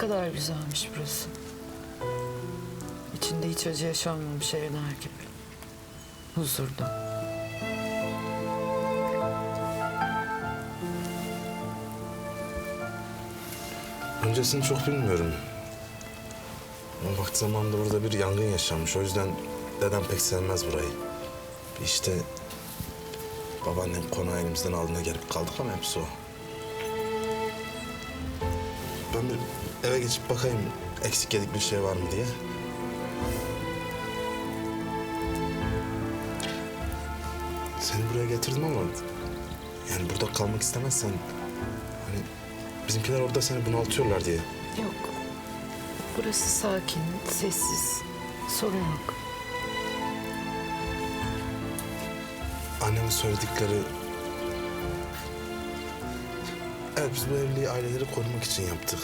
kadar güzelmiş burası. İçinde hiç acı yaşanmamış evler gibi. Huzurlu. Öncesini çok bilmiyorum. Ama vakti zamanında burada bir yangın yaşanmış. O yüzden dedem pek sevmez burayı. İşte babaannem konağı elimizden aldığında gelip kaldık ama hepsi o. eve geçip bakayım eksik yedik bir şey var mı diye. Seni buraya getirdim ama yani burada kalmak istemezsen hani bizimkiler orada seni bunaltıyorlar diye. Yok. Burası sakin, sessiz. Sorun yok. Annemin söyledikleri... Evet biz bu evliliği aileleri korumak için yaptık.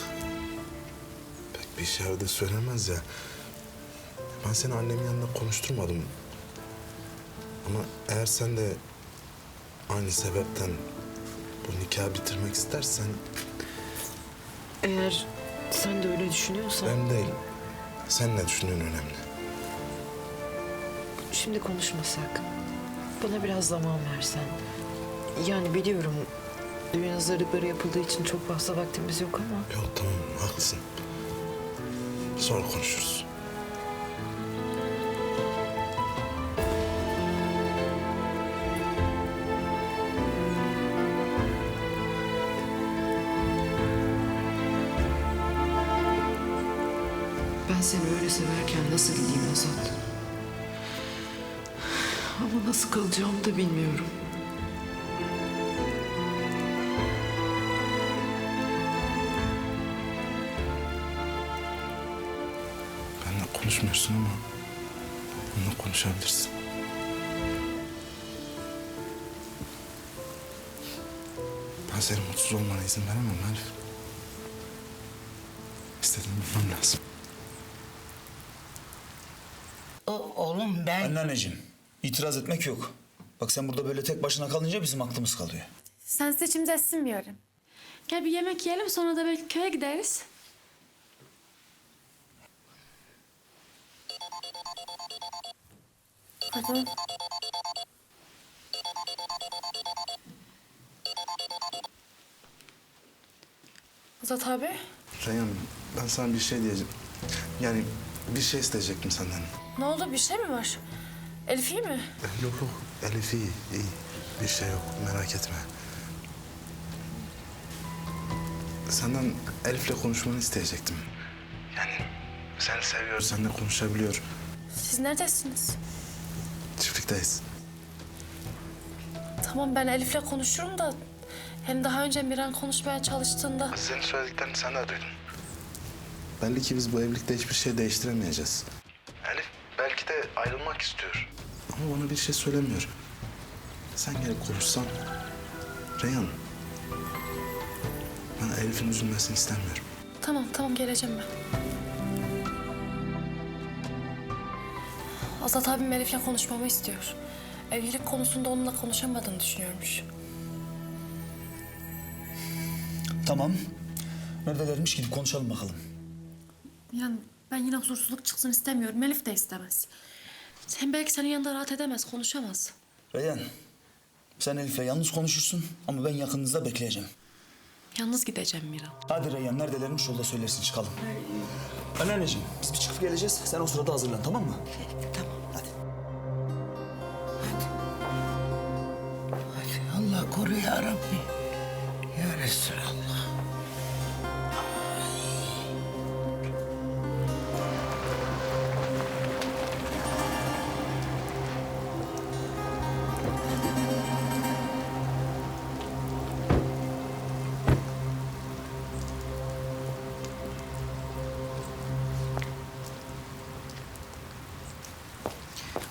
Bir yaradığı söylemez ya. Ben seni annemin yanında konuşturmadım. Ama eğer sen de aynı sebepten bu nikahı bitirmek istersen Eğer sen de öyle düşünüyorsan... önemli değil. Sen ne düşündüğün önemli. Şimdi konuşmasak. Bana biraz zaman versen. Yani biliyorum düğün hazırlıkları yapıldığı için çok fazla vaktimiz yok ama... Yok tamam haklısın. Sonra konuşuruz. Ben seni öyle severken nasıl gideyim Azat? Ama nasıl kalacağımı da bilmiyorum. Konuşmuyorsun ama onunla konuşabilirsin. Ben senin mutsuz olmana izin veremem Elif. İstediğimi bilmem lazım. O, oğlum ben... Anneanneciğim, itiraz etmek yok. Bak sen burada böyle tek başına kalınca bizim aklımız kalıyor. Sen seçimde sinmiyorum. Gel bir yemek yiyelim sonra da belki köye gideriz. Pardon. Azat abi. Reyhan ben sana bir şey diyeceğim. Yani bir şey isteyecektim senden. Ne oldu bir şey mi var? Elif iyi mi? Yok yok Elif iyi, iyi. Bir şey yok merak etme. Senden Elif'le konuşmanı isteyecektim. Yani seni seviyor, seninle konuşabiliyor. Siz neredesiniz? Çiftlikteyiz. Tamam ben Elif'le konuşurum da... Hem daha önce Miran konuşmaya çalıştığında... Senin söylediklerini sen de duydun. Belli ki biz bu evlilikte hiçbir şey değiştiremeyeceğiz. Elif belki de ayrılmak istiyor. Ama bana bir şey söylemiyor. Sen gelip konuşsan. Reyhan. Ben Elif'in üzülmesini istemiyorum. Tamam tamam geleceğim ben. Azat abim Elif'le konuşmamı istiyor. Evlilik konusunda onunla konuşamadığını düşünüyormuş. Tamam. Neredelermiş gidip konuşalım bakalım. Yani ben yine huzursuzluk çıksın istemiyorum. Elif de istemez. Sen belki senin yanında rahat edemez, konuşamaz. Reyhan, sen Elif'le yalnız konuşursun ama ben yakınınızda bekleyeceğim. Yalnız gideceğim Miran. Hadi Reyhan neredelermiş yolda söylersin çıkalım. Anneanneciğim biz bir çıkıp geleceğiz. Sen o sırada hazırlan tamam mı? Tamam. Koru ya Rabbi. Ya Resulallah.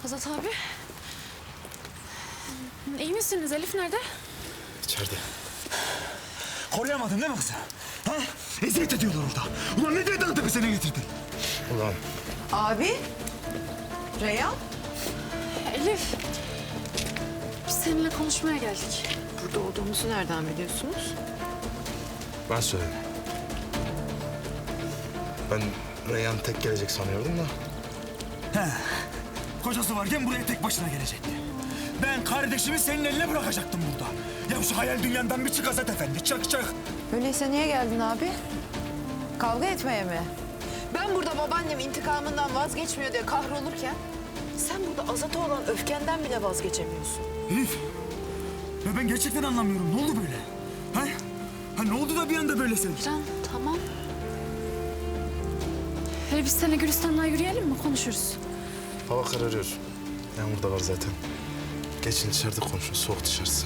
Azat abi. İyi misiniz? Elif nerede? İçeride. Koruyamadın değil mi kızı? Ha? Eziyet ediyorlar orada. Ulan ne diye dağı tepesine getirdin? Ulan Abi. Reyhan. Elif. Biz seninle konuşmaya geldik. Burada olduğumuzu nereden biliyorsunuz? ben söyledim. Ben Reyhan tek gelecek sanıyordum da. He. Kocası varken buraya tek başına gelecekti. Ben kardeşimi senin eline bırakacaktım burada. Ya şu hayal dünyandan bir çık Azat Efendi. Çık çık. Öyleyse niye geldin abi? Kavga etmeye mi? Ben burada babaannem intikamından vazgeçmiyor diye kahrolurken... ...sen burada Azat'a olan öfkenden bile vazgeçemiyorsun. Elif. Ya ben gerçekten anlamıyorum. Ne oldu böyle? Ha? Ha ne oldu da bir anda böyle sen? Can tamam. Hele biz seninle Gülistan'la yürüyelim mi? Konuşuruz. Hava kararıyor. Yağmur da var zaten. Geçin içeride konuşun. Soğuk dışarısı.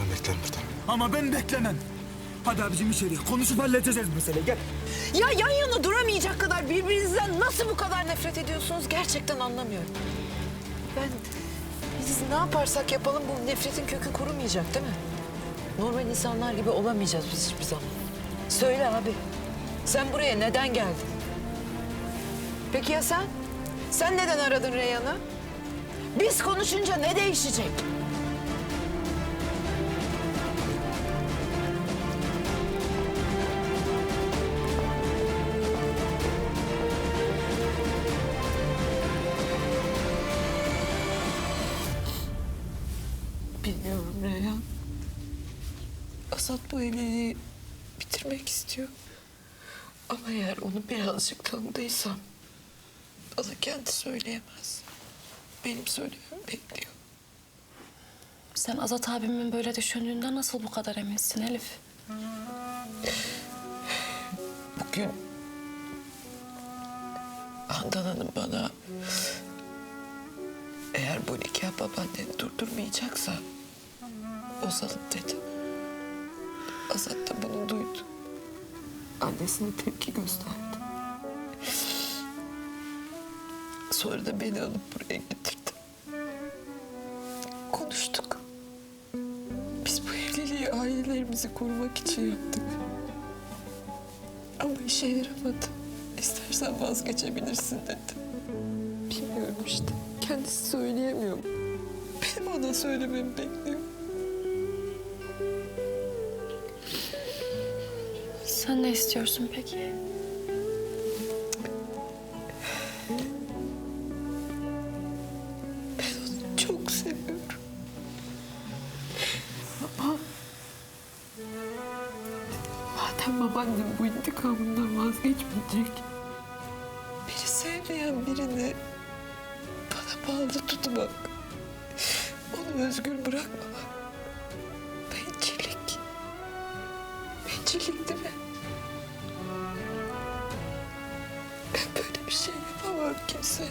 Ben beklerim burada. Ama ben beklemem. Hadi abicim içeri. Konuşup halledeceğiz meseleyi. Gel. Ya yan yana duramayacak kadar birbirinizden nasıl bu kadar nefret ediyorsunuz gerçekten anlamıyorum. Ben biz ne yaparsak yapalım bu nefretin kökü kurumayacak değil mi? Normal insanlar gibi olamayacağız biz hiçbir zaman. Söyle abi. Sen buraya neden geldin? Peki ya sen? Sen neden aradın Reyhan'ı? Biz konuşunca ne değişecek? Asat bu evliliği bitirmek istiyor. Ama eğer onu birazcık tanıdıysam... ...bana kendi söyleyemez. Benim söylememi bekliyor. Sen Azat abimin böyle düşündüğünden nasıl bu kadar eminsin Elif? Bugün... Handan Hanım bana... ...eğer bu nikah babaannen durdurmayacaksa... ...bozalım dedi. Azat da bunu duydu. Annesine tepki gösterdi. Sonra da beni alıp buraya getirdi. Konuştuk. Biz bu evliliği ailelerimizi korumak için yaptık. Ama işe yaramadı. İstersen vazgeçebilirsin dedi. Bilmiyorum işte. Kendisi söyleyemiyor. Benim ona söylememi bekliyor. Ne istiyorsun peki? Çok seviyorum. Ama... Madem babaannem bu intikamından vazgeçmeyecek... ...beni sevmeyen birini bana bağlı tutmak... ...onu özgür bırakmamak... ...bencillik. Bencillik değil mi? Yapamam kimseye.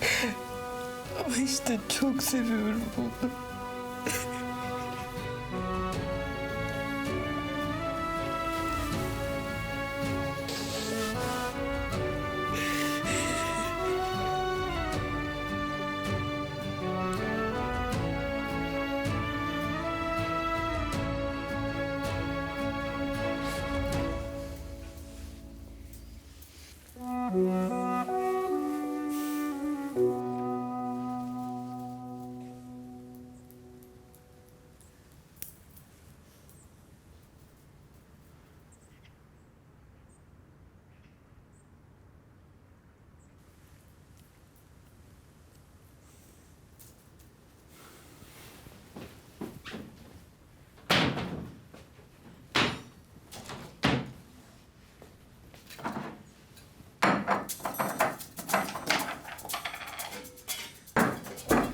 Ama işte çok seviyorum onu.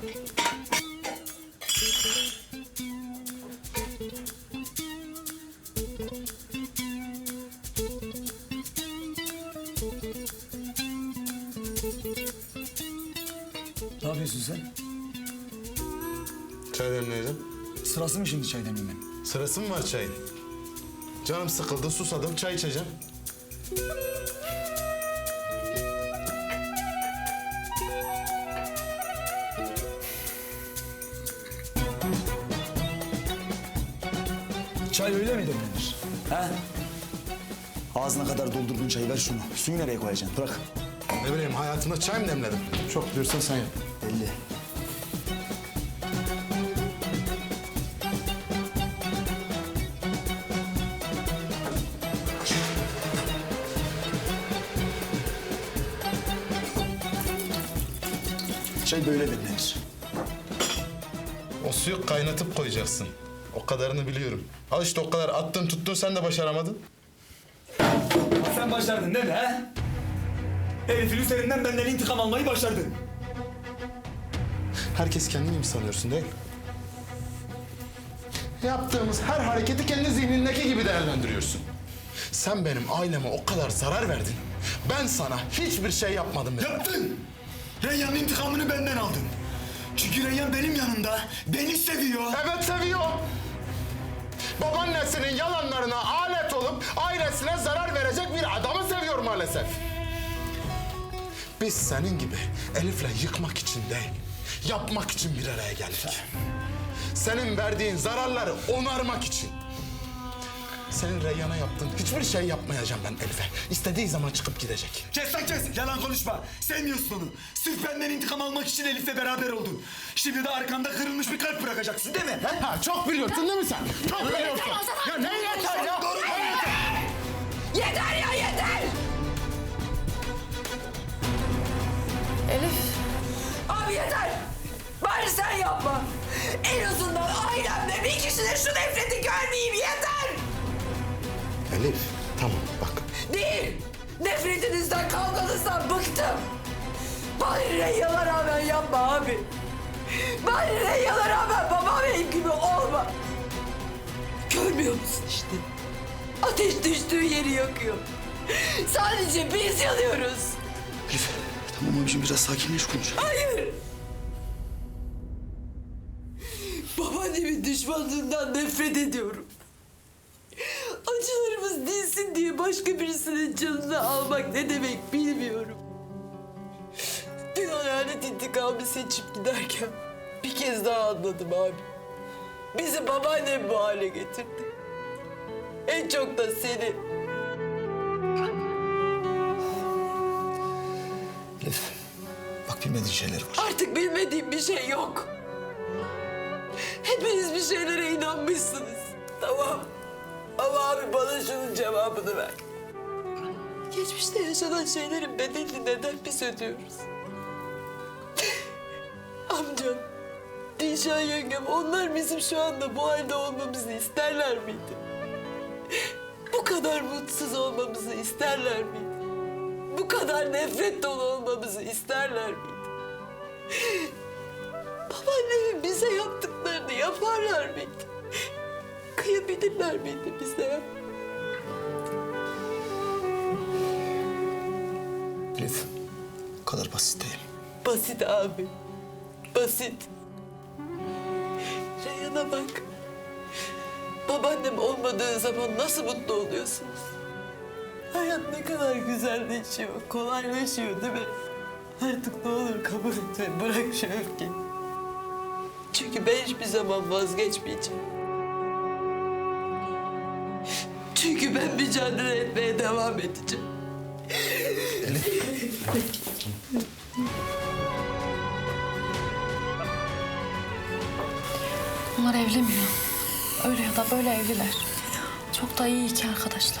Ne yapıyorsun sen? Çay demleyelim. Sırası mı şimdi çay demlemenin? Sırası mı var çayın? Canım sıkıldı, susadım. Çay içeceğim. Çay öyle mi demlenir? Ha? Ağzına kadar doldurduğun çayı ver şunu. Suyu nereye koyacaksın? Bırak. Ne bileyim hayatımda çay mı demledim? Çok diyorsan sen yap. Belli. Çay böyle demlenir. O suyu kaynatıp koyacaksın. O kadarını biliyorum. Al işte o kadar attın tuttun sen de başaramadın. Sen başardın değil mi ha? Elif'in üzerinden benden intikam almayı başardın. Herkes kendini mi sanıyorsun değil mi? Yaptığımız her hareketi kendi zihnindeki gibi değerlendiriyorsun. Sen benim aileme o kadar zarar verdin. Ben sana hiçbir şey yapmadım dedim. Yaptın. Reyyan'ın intikamını benden aldın. Çünkü Reyyan benim yanımda. Beni seviyor. Evet seviyor. Babaannesinin yalanlarına alet olup ailesine zarar verecek bir adamı seviyor maalesef. Biz senin gibi Elif'le yıkmak için değil, yapmak için bir araya geldik. Senin verdiğin zararları onarmak için. Senin Reyyan'a yaptığın hiçbir şey yapmayacağım ben Elif'e. İstediği zaman çıkıp gidecek. Kes lan kes. Yalan konuşma. Sevmiyorsun onu. Sırf benden intikam almak için Elif'le beraber oldun. Şimdi de arkanda kırılmış bir kalp bırakacaksın değil mi? Ha? Ha, çok biliyorsun değil mi sen? Çok biliyorsun. Ya ne yeter ya? Doğru. Yeter ya yeter! Elif. Abi yeter! Bari sen yapma. En azından ailemde bir kişi de şu nefreti görmeyeyim yeter! Elif tamam bak. Değil! Nefretinizden, kavganızdan bıktım. Bari Reyyan'a rağmen yapma abi. Bari Reyyan'a rağmen babam benim gibi olma. Görmüyor musun işte? Ateş düştüğü yeri yakıyor. Sadece biz yanıyoruz. Elif tamam abicim biraz sakinleş konuş. Hayır. Babaannemin düşmanlığından nefret ediyorum. Acılarımız dinsin diye başka birisinin canını almak ne demek bilmiyorum. Dün hayalet intikamı seçip giderken bir kez daha anladım abi. Bizi babaannem bu hale getirdi. En çok da seni. Elif bak bilmediğin şeyler var. Artık bilmediğim bir şey yok. Hepiniz bir şeylere inanmışsınız. Tamam. Ama abi bana şunun cevabını ver. Geçmişte yaşanan şeylerin bedelini neden biz ödüyoruz? Amcam, Dilşah yengem onlar bizim şu anda bu halde olmamızı isterler miydi? Bu kadar mutsuz olmamızı isterler miydi? Bu kadar nefret dolu olmamızı isterler miydi? Babaannemin bize yaptıklarını yaparlar mıydı? Kıyabilirler miydi bize? Elif bu kadar basit değil. Basit abi. Basit. Reyhan'a bak. Babaannem olmadığı zaman nasıl mutlu oluyorsunuz? Hayat ne kadar güzelleşiyor, kolaylaşıyor değil mi? Artık ne olur kabul et ve bırak şu öfkeyi. Çünkü ben hiçbir zaman vazgeçmeyeceğim. Çünkü ben mücadele etmeye devam edeceğim. Onlar evlenmiyor. Öyle ya da böyle evliler. Çok da iyi iki arkadaşlar.